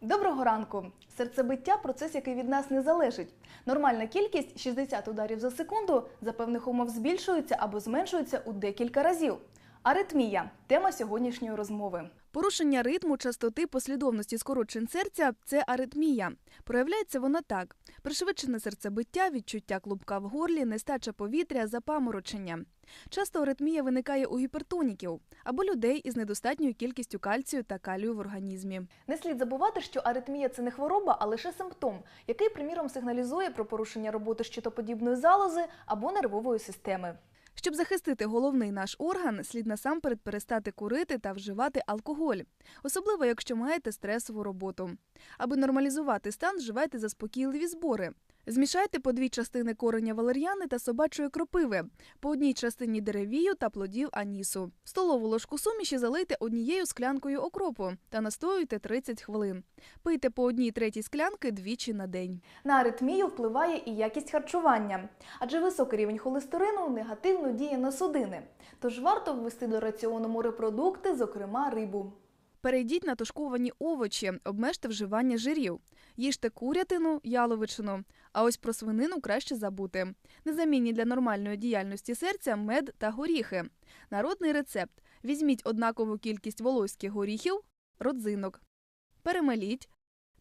Доброго ранку! Серцебиття процес, який від нас не залежить. Нормальна кількість 60 ударів за секунду за певних умов збільшується або зменшується у декілька разів. Аритмія тема сьогоднішньої розмови. Порушення ритму, частоти, послідовності скорочень серця це аритмія. Проявляється вона так: пришвидшене серцебиття, відчуття клубка в горлі, нестача повітря, запаморочення. Часто аритмія виникає у гіпертоніків або людей із недостатньою кількістю кальцію та калію в організмі. Не слід забувати, що аритмія це не хвороба, а лише симптом, який, приміром, сигналізує про порушення роботи щитоподібної залози або нервової системи. Щоб захистити головний наш орган, слід насамперед перестати курити та вживати алкоголь, особливо якщо маєте стресову роботу. Аби нормалізувати стан, вживайте заспокійливі збори. Змішайте по дві частини кореня валер'яни та собачої кропиви, по одній частині деревію та плодів анісу. Столову ложку суміші залийте однією склянкою окропу та настоюйте 30 хвилин. Пийте по одній третій склянки двічі на день. На аритмію впливає і якість харчування, адже високий рівень холестерину негативно діє на судини. Тож варто ввести до раціону морепродукти, зокрема рибу. Перейдіть на тушковані овочі, обмежте вживання жирів. Їжте курятину, яловичину. А ось про свинину краще забути. Незамінні для нормальної діяльності серця мед та горіхи. Народний рецепт: візьміть однакову кількість волоських горіхів, родзинок, перемеліть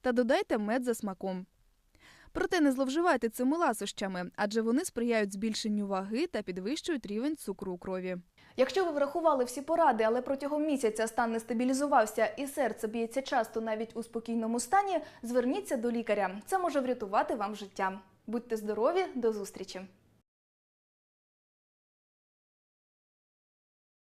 та додайте мед за смаком. Проте не зловживайте цими ласощами, адже вони сприяють збільшенню ваги та підвищують рівень цукру у крові. Якщо ви врахували всі поради, але протягом місяця стан не стабілізувався і серце б'ється часто навіть у спокійному стані, зверніться до лікаря. Це може врятувати вам життя. Будьте здорові, до зустрічі!